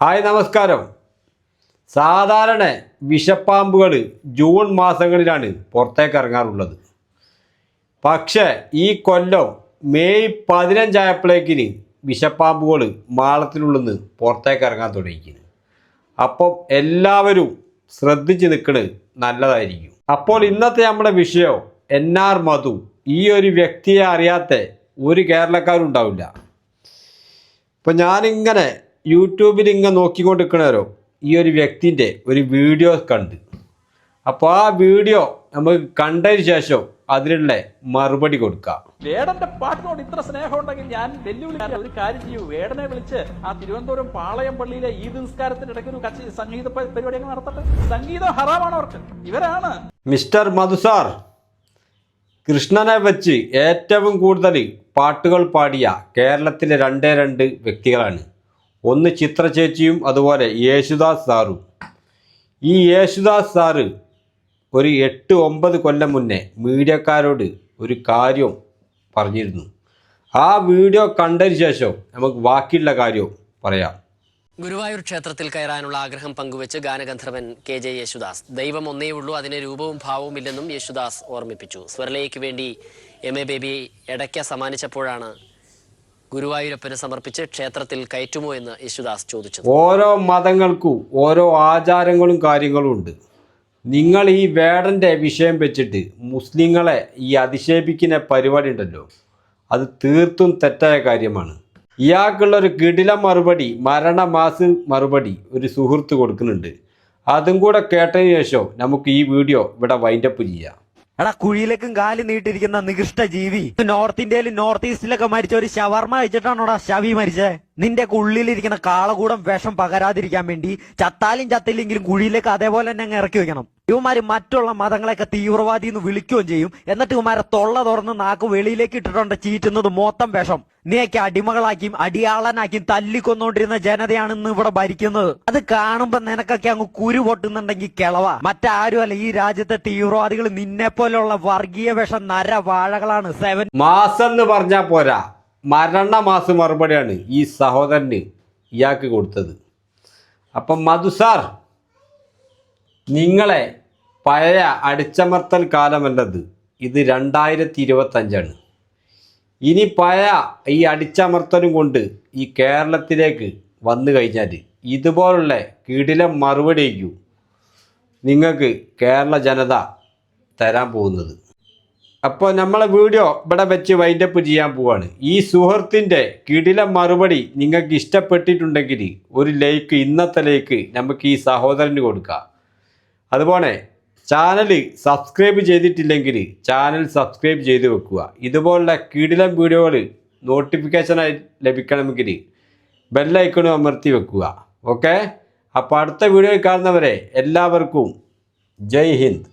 Hi നമസ്കാരം. സാധാരണ വിഷപ്പാമ്പുകൾ June മാസങ്ങളിലാണ് പുറത്തേക്ക് ഇറങ്ങാറുള്ളത്. പക്ഷേ ഈ കൊല്ലം മെയ് പതിനഞ്ചായപ്പോഴേക്കിന് വിഷപ്പാമ്പുകൾ മാളത്തിനുള്ളിൽ നിന്ന് പുറത്തേക്ക് ഇറങ്ങാൻ തുടങ്ങിക്കുന്നു അപ്പം എല്ലാവരും ശ്രദ്ധിച്ച് നിൽക്കുന്നത് നല്ലതായിരിക്കും. അപ്പോൾ ഇന്നത്തെ നമ്മുടെ വിഷയം എൻ ആർ മധു. ഈ ഒരു വ്യക്തിയെ അറിയാത്ത ഒരു കേരളക്കാരും ഉണ്ടാവില്ല. ഇപ്പം ഞാനിങ്ങനെ യൂട്യൂബിൽ ഇങ്ങനെ നോക്കിക്കൊണ്ട് നിൽക്കണവരോ ഈ ഒരു വ്യക്തിന്റെ ഒരു വീഡിയോ കണ്ട്. അപ്പോൾ ആ വീഡിയോ നമുക്ക് കണ്ടതിന് ശേഷം അതിനുള്ള മറുപടി കൊടുക്കാം. വേടന്റെ പാട്ടിനോട് ഇത്ര സ്നേഹം ഉണ്ടെങ്കിൽ ഞാൻ വെല്ലുവിളി ഒരു കാര്യം ചെയ്യൂ. വേടനെ വിളിച്ച് ആ തിരുവനന്തപുരം പാളയം പള്ളിയിലെ ഈ നിസ്കാരത്തിന് ഇടയ്ക്ക് ഒരു കച്ചി സംഗീത പരിപാടി നടത്തട്ടെ. സംഗീതം ഹറാമാണ് അവർക്ക്. ഇവരാണ്. മിസ്റ്റർ മധുസാർ കൃഷ്ണനെ വെച്ച് ഏറ്റവും കൂടുതൽ പാട്ടുകൾ പാടിയ കേരളത്തിലെ രണ്ടേ രണ്ട് വ്യക്തികളാണ്. ഒന്ന് ചിത്ര ചേച്ചിയും അതുപോലെ യേശുദാസ് സാറും. ഈ യേശുദാസ് സാറ് ഒരു എട്ട് ഒമ്പത് കൊല്ലം മുന്നേ മീഡിയക്കാരോട് ഒരു കാര്യം പറഞ്ഞിരുന്നു. ആ വീഡിയോ കണ്ടതിന് ശേഷം നമുക്ക് ബാക്കിയുള്ള കാര്യവും പറയാം. ഗുരുവായൂർ ക്ഷേത്രത്തിൽ കയറാനുള്ള ആഗ്രഹം പങ്കുവെച്ച് ഗാനഗന്ധർവൻ കെ ജെ യേശുദാസ്. ദൈവം ഒന്നേ ഉള്ളൂ അതിന് രൂപവും ഭാവവും ഇല്ലെന്നും യേശുദാസ് ഓർമ്മിപ്പിച്ചു. സ്വർലയ്ക്ക് വേണ്ടി എം എ ബേബി എടയ്ക്ക സമ്മാനിച്ചപ്പോഴാണ് ഗുരുവായൂരപ്പന് സമർപ്പിച്ച് ക്ഷേത്രത്തിൽ കയറ്റുമോ എന്ന് യേശുദാസ് ചോദിച്ചു ഓരോ മതങ്ങൾക്കും ഓരോ ആചാരങ്ങളും കാര്യങ്ങളും ഉണ്ട്. നിങ്ങൾ ഈ വേടന്റെ വിഷയം വെച്ചിട്ട് മുസ്ലിങ്ങളെ ഈ അധിക്ഷേപിക്കുന്ന പരിപാടി ഉണ്ടല്ലോ അത് തീർത്തും തെറ്റായ കാര്യമാണ്. ഇയാൾക്കുള്ള ഒരു കിടില മറുപടി മരണമാസ് മറുപടി ഒരു സുഹൃത്ത് കൊടുക്കുന്നുണ്ട്. അതും കൂടെ കേട്ടതിന് ശേഷം നമുക്ക് ഈ വീഡിയോ ഇവിടെ വൈൻഡപ്പ് ചെയ്യാം. എടാ കുഴിയിലേക്കും കാൽ നീട്ടിരിക്കുന്ന നികൃഷ്ട ജീവി. നോർത്ത് ഇന്ത്യയിലും നോർത്ത് ഈസ്റ്റിലൊക്കെ മരിച്ച ഒരു ഷവർമ കഴിച്ചിട്ടാണോടാ ശവി മരിച്ചേ? നിന്റെ ഉള്ളിലിരിക്കുന്ന കാളകൂടം വിഷം പകരാതിരിക്കാൻ വേണ്ടി ചത്താലും ചത്തില്ലെങ്കിലും കുഴിയിലേക്ക് അതേപോലെ തന്നെ അങ്ങ് ഇറക്കി വെക്കണം. ഇവന്മാര് മറ്റുള്ള മതങ്ങളെയൊക്കെ തീവ്രവാദി എന്ന് വിളിക്കുകയും ചെയ്യും. എന്നിട്ട് ഇവന്മാരെ തൊള്ള തുറന്ന് നാക്ക് വെളിയിലേക്ക് ഇട്ടിട്ടുണ്ട് ചീറ്റുന്നത് മൊത്തം വിഷം. നീയൊക്കെ അടിമകളാക്കിയും അടിയാളനാക്കിയും തല്ലിക്കൊന്നുകൊണ്ടിരുന്ന ജനതയാണ് ഇന്ന് ഇവിടെ ഭരിക്കുന്നത്. അത് കാണുമ്പോ നിനക്കൊക്കെ അങ്ങ് കുരു പൊട്ടുന്നുണ്ടെങ്കിൽ കിളവ. മറ്റാരും അല്ല ഈ രാജ്യത്തെ തീവ്രവാദികൾ നിന്നെ പോലെയുള്ള വർഗീയ വിഷം നര വാഴകളാണ്. സെവൻ മാസം എന്ന് പറഞ്ഞാ പോരാ. മരണ മാസം മറുപടിയാണ് ഈ സഹോദരന് ഇയാൾക്ക് കൊടുത്തത്. അപ്പം മധു സാർ നിങ്ങളെ പഴയ അടിച്ചമർത്തൽ കാലമല്ലത്. ഇത് രണ്ടായിരത്തി ഇരുപത്തഞ്ചാണ് ഇനി പഴയ ഈ അടിച്ചമർത്തലും കൊണ്ട് ഈ കേരളത്തിലേക്ക് വന്നു കഴിഞ്ഞാൽ ഇതുപോലുള്ള കിടിലം മറുപടിയായിരിക്കും നിങ്ങൾക്ക് കേരള ജനത തരാൻ പോകുന്നത്. അപ്പോൾ നമ്മളെ വീഡിയോ ഇവിടെ വെച്ച് വൈൻഡപ്പ് ചെയ്യാൻ പോവാണ്. ഈ സുഹൃത്തിന്റെ കിടില മറുപടി നിങ്ങൾക്ക് ഇഷ്ടപ്പെട്ടിട്ടുണ്ടെങ്കിൽ ഒരു ലൈക്ക് ഇന്നത്തെ ലൈക്ക് നമുക്ക് ഈ സഹോദരന് കൊടുക്കാം. അതുപോലെ ചാനൽ സബ്സ്ക്രൈബ് ചെയ്തിട്ടില്ലെങ്കിൽ ചാനൽ സബ്സ്ക്രൈബ് ചെയ്ത് വെക്കുക. ഇതുപോലുള്ള കീടിലം വീഡിയോകൾ നോട്ടിഫിക്കേഷനായി ലഭിക്കണമെങ്കിൽ ബെല്ലൈക്കണും അമർത്തി വെക്കുക. ഓക്കെ അപ്പോൾ അടുത്ത വീഡിയോയിൽ കാണുന്നവരെ എല്ലാവർക്കും ജയ് ഹിന്ദ്.